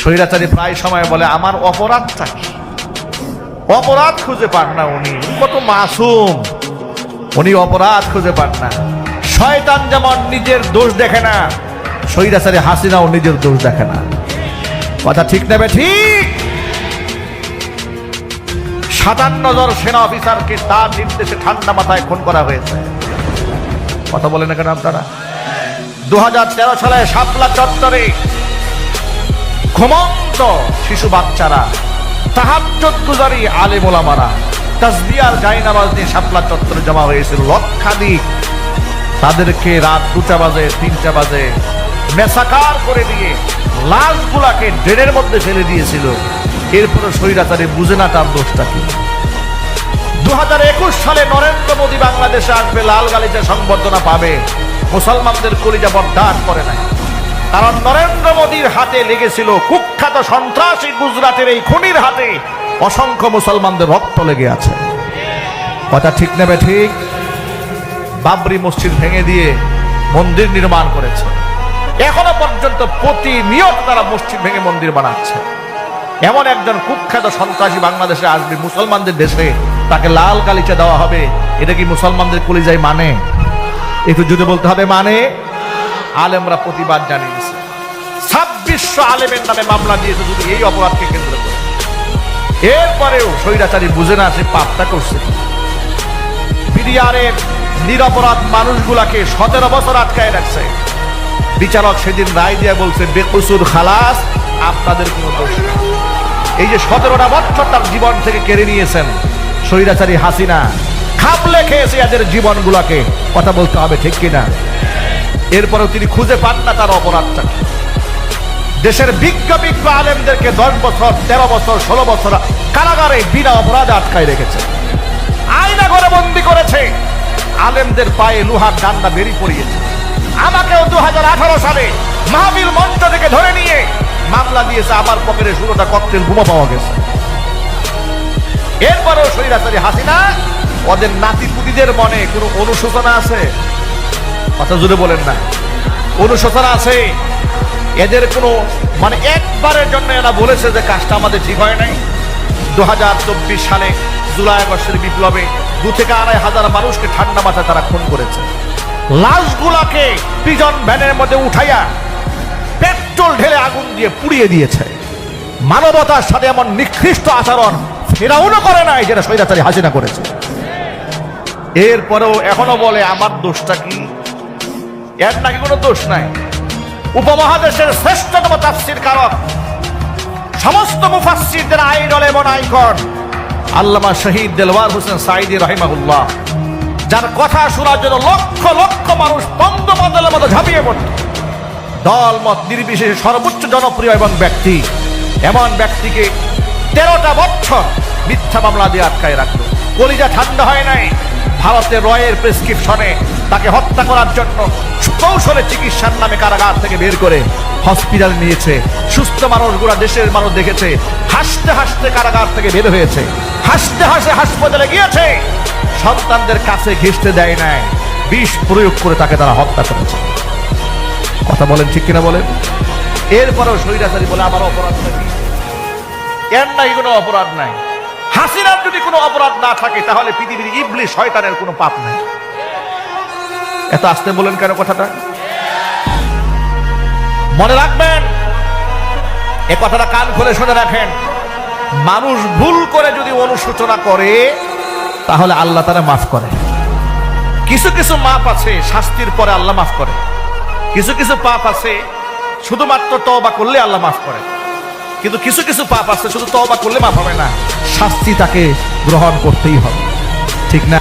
স্বৈরাচারী প্রায় সময় বলে, আমার অপরাধটা কি? অপরাধ খুঁজে পান না উনি, কত মাসুম। উনি অপরাধ খুঁজে পান না। শয়তান যেমন নিজের দোষ দেখে না, স্বৈরাচারী হাসিনাও নিজের দোষ দেখে না। কথা ঠিক নেবে ঠিক? সাতান্ন জন সেনা অফিসারকে তার নির্দেশে ঠান্ডা মাথায় খুন করা হয়েছে। কথা বলেন না কেন আপনারা? দু হাজার তেরো সালে শাপলা চত্বরে ঘুমন্ত শিশু বাচ্চারা তাহাজ্জুদ গুজারি আলেম ওলামারা তাসবিয়ার জায়নামাজ নিয়ে শাপলা চত্বরে জমা হয়েছিল লক্ষাধিক। তাদেরকে রাত দুটা বাজে, তিনটা বাজে, মেসাকার করে দিয়ে লাশগুলাকে ড্রেনের মধ্যে ফেলে দিয়েছিল। এরপরে স্বৈরাচারে বুঝে না তার দোষটা কি। দু হাজার একুশ সালে নরেন্দ্র মোদী বাংলাদেশে আসবে, লাল গালিচা সংবর্ধনা পাবে। মুসলমানদের কলিজা বরদান করে নাই। কারণ নরেন্দ্র মোদীর হাতে লেগেছিল কুখ্যাত সন্ত্রাসী গুজরাটের এই খুনির হাতে। অসংখ্য মুসলমানদের রক্ত লেগে আছে। কথা ঠিক নেবে ঠিক? বাবরি মসজিদ ভেঙে দিয়ে মন্দির নির্মাণ করেছে। এখনও পর্যন্ত প্রতিনিয়ত তারা মসজিদ ভেঙে মন্দির বানাচ্ছে। এমন একজন কুখ্যাত সন্ত্রাসী বাংলাদেশে আসবে, মুসলমানদের দেশে তাকে লাল গালিচা দেওয়া হবে। এটা কি মুসলমানদের কলিজায় মানে? একটু যদি বলতে হবে মানে? আলেমরা প্রতিবাদ জানিয়েছে। ছাব্বিশশো আলেমের নামে মামলা দিয়েছে যদি এই অপরাধকে কেন্দ্র করে। এরপরেও স্বৈরাচারী বুঝে না সে পাপটা করছে। বিডিআরের নিরপরাধ মানুষগুলাকে সতেরো বছর আটকায় রাখছে। বিচারক সেদিন রায় দিয়ে বলছে, বেকসুর খালাস, আপনাদের কোনো দোষ এই যে সতেরোটা বছর তার জীবন থেকে কেড়ে নিয়েছেন স্বৈরাচারী হাসিনা খাপলে খেয়েছে এদের জীবনগুলাকে। কথা বলতে হবে ঠিক কিনা? এরপরেও তিনি খুঁজে পান না তার অপরাধটা দেশের বিজ্ঞ বিজ্ঞ আলেমদেরকে দশ বছর, তেরো বছর, ষোলো বছর কারাগারে বিনা অপরাধে আটকায় রেখেছে। আয়না ঘরে বন্দি করেছে। আলেমদের পায়ে লোহার ডান্ডা বেরিয়ে পড়িয়েছে আমাকেও দুহাজার আঠারো সালে মাহবিল মঞ্চ থেকে ধরে নিয়ে মামলা দিয়েছে, আমার পকেটে ষোলোটা ককটেল বোমা পাওয়া গেছে। এরপরেও সৈরাচারী হাসিনা, ওদের নাতি পুতিদের মনে কোনো অনুশোচনা আছে? কথা জুড়ে বলেন না। অনুশোচনা আছে? এদের কোনো মানে একবারের জন্য এরা বলেছে যে কাজটা আমাদের ঠিক হয় নাই। দুহাজার চব্বিশ সালে জুলাই আগস্টের বিপ্লবে দু থেকে আড়াই হাজার মানুষকে ঠান্ডা মাথায় তারা খুন করেছে। লাশগুলাকে পিজন ভ্যানের মধ্যে উঠাইয়া পেট্রোল ঢেলে আগুন দিয়ে পুড়িয়ে দিয়েছে। মানবতার সাথে এমন নিকৃষ্ট আচরণ ফেরাউনও করে নাই যেটা স্বৈরাচারী হাসিনা করেছে। এরপরেও এখনও বলে, আমার দোষটা কি? এর নাকি কোনো দোষ নাই। উপমহাদেশের শ্রেষ্ঠতম তাফসির কারক, সমস্ত মুফাসসিরদের আইডল এবং আইকন, আল্লামা শহীদ দেলওয়ার হোসেন সাইদি রহিমাহুল্লাহ, যার কথা শোনার জন্য লক্ষ লক্ষ মানুষ বঙ্গবন্ধের মতো ঝাঁপিয়ে পড়ত। দল মত নির্বিশেষে সর্বোচ্চ জনপ্রিয় এবং ব্যক্তি, এমন ব্যক্তিকে তেরোটা বছর মিথ্যা মামলা দিয়ে আটকায় রাখল। কলিজা ঠান্ডা হয় নাই। ভারতের রয়ের প্রেসক্রিপশনে তাকে হত্যা করার জন্য কৌশলে চিকিৎসার নামে কারাগার থেকে বের করে হসপিটাল নিয়েছে সুস্থ মানুষগুলা দেশের মানুষ দেখেছে। হাসতে হাসতে কারাগার থেকে বের হয়েছে। হাসতে হাসতে হাসপাতালে গিয়েছে। সন্তানদের কাছে ঘেসতে দেয় নাই। বিষ প্রয়োগ করে তাকে তারা হত্যা করেছে। কথা বলেন ঠিক কিনা বলেন? এরপরেও স্বৈরাচারী বলে, আমার অপরাধ নাকি এর নাই কোনো অপরাধ নাই। হাসিনার যদি কোনো অপরাধ না থাকে, তাহলে পৃথিবীর ইবলি শয়তানের কোনো পাপ নাই। এত আসতে বলেন কেন কথাটা? মনে রাখবেন, এ কথাটা কান খুলে শুনে রাখেন। মানুষ ভুল করে যদি অনুশোচনা করে, তাহলে আল্লাহ তারা মাফ করে। কিছু কিছু মাপ আছে, শাস্তির পরে আল্লাহ মাফ করে। কিছু কিছু পাপ আছে, শুধুমাত্র তওবা করলে আল্লাহ মাফ করে। কিন্তু কিছু কিছু পাপ আছে, শুধু তওবা করলে মাফ হবে না। শাস্তি তাকে গ্রহণ করতেই হবে। ঠিক না?